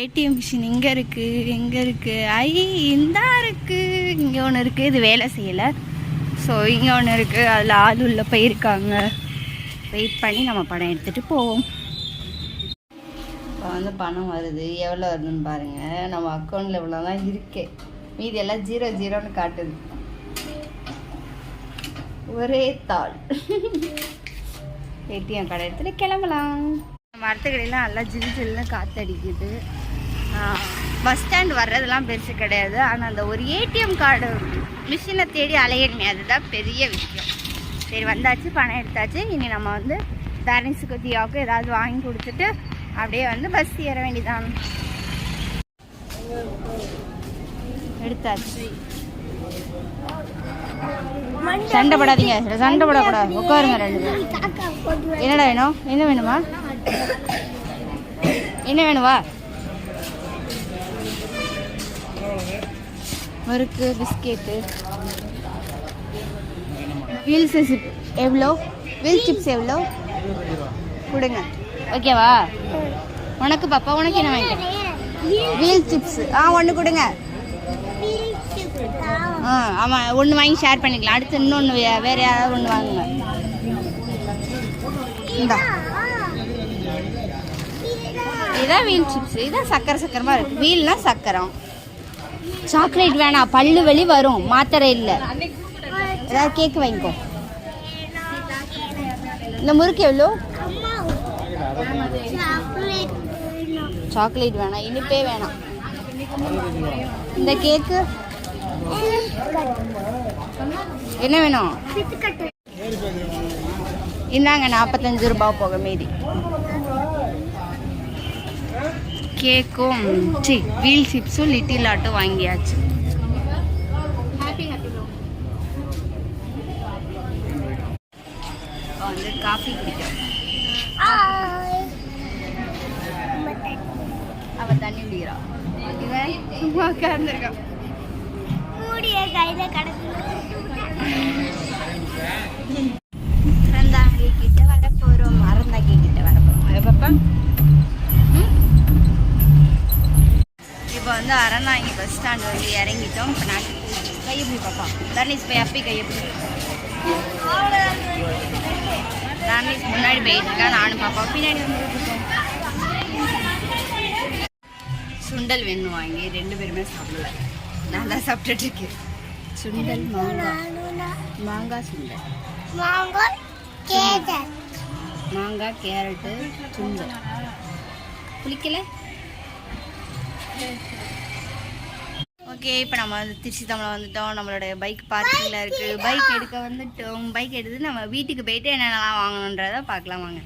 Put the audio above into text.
ATM machine இங்கே இருக்குது எங்கே இருக்குது ஐ இந்தா இருக்குது இங்கே ஒன்று இருக்குது இது வேலை செய்யலை. ஸோ இங்கே ஒன்று இருக்குது அதில் ஆள் உள்ள போயிருக்காங்க. வெயிட் பண்ணி நம்ம பணம் எடுத்துகிட்டு போவோம். இப்போ வந்து பணம் வருது. எவ்வளோ வருதுன்னு பாருங்கள் நம்ம அக்கௌண்ட்டில் இவ்வளோ தான் இருக்கே. மீதி எல்லாம் ஜீரோ ஜீரோன்னு காட்டுது. ஒரே தாள். ஏடிஎம் கடை எடுத்துகிட்டு கிளம்பலாம். மரத்துக்கடையெல்லாம் நல்லா ஜில் ஜில்னு காற்றடிக்குது பஸ் ஸ்டாண்ட் வர்றதெல்லாம் பெருசு கிடையாது. ஆனால் அந்த ஒரு ஏடிஎம் கார்டு மிஷினை தேடி அலையணுமே அதுதான் பெரிய விஷயம். சரி வந்தாச்சு பணம் எடுத்தாச்சு. இனி நம்ம வந்து தரணிஸுக்கு தியாவுக்கு ஏதாவது வாங்கி கொடுத்துட்டு அப்படியே வந்து பஸ் ஏற வேண்டியதான் எடுத்தாச்சு. சண்டை படாதீங்க சண்டை படக்கூடாது. உட்காருங்க ரெண்டு பேரும். என்னடா வேணும்? என்ன வேணுமா? என்ன வேணுவா முறுக்கு பிஸ்கெட்டு. வீல் சிப் எவ்வளோ? வீல் சிப்ஸ் எவ்வளோ? கொடுங்க. ஓகேவா? உனக்கு பாப்பா உனக்கு என்ன வாங்கிக்க வீல் சிப்ஸ் ஆ ஒன்று கொடுங்க. ஆ ஆமாம் ஒன்று வாங்கி ஷேர் பண்ணிக்கலாம். அடுத்து இன்னொன்று வேறு யாராவது ஒன்று வாங்குங்க. இந்தா. இதான் வீல் சிப்ஸ் இதான் சக்கரை சக்கரமாக இருக்குது வீல்னா சக்கரம். சாக்லேட் வேணாம் பல்லு வலி வரும் மாத்திரை இல்லை. ஏதாவது கேக் வாங்கிக்கோ. இந்த முறுக்கு எவ்வளோ? சாக்லேட் வேணாம் இனிப்பே வேணாம். இந்த கேக்கு என்ன வேணும்? இந்தாங்க நாற்பத்தஞ்சு ரூபாய் போக மீதி. கேக்கும். சி வீல் சிப்ஸும் லிட்டில் ஆட்டும் வாங்கியாச்சு. வந்து காஃபி குடிக்கிறோம். அவ தண்ணி குடிக்கிறா. இவன் சும்மா உட்கார்ந்துருக்கான். மூடிய கையில கிடக்கு மறந்தாங்கி கிட்ட வந்து அறந்தாங்கி பஸ் ஸ்டாண்ட் வந்து இறங்கிட்டோம். இப்போ நான் கை எப்படி பாப்பா தர்னிஸ் போய் அப்பி கை எப்படி? தர்னிஸ் முன்னாடி போயிட்டு இருக்கா நானும் பார்ப்போம். பின்னாடி வந்து சுண்டல் வேணும் வாங்கி ரெண்டு பேருமே சாப்பிடல. நான் தான் சாப்பிட்டுட்டு இருக்கேன். சுண்டல் மாங்காய் மாங்காய் சுண்டல். மாங்காய் மாங்காய் கேரட்டு சுண்டல். குளிக்கலை ஓகே இப்போ நம்ம வந்து திருச்சி தமிழ் வந்துட்டோம். நம்மளோட பைக் பார்க்கிங்கில் இருக்குது பைக் எடுக்க வந்துட்டோம். பைக் எடுத்து நம்ம வீட்டுக்கு போயிட்டு என்னென்னலாம் வாங்கணுன்றதை பார்க்கலாம் வாங்க.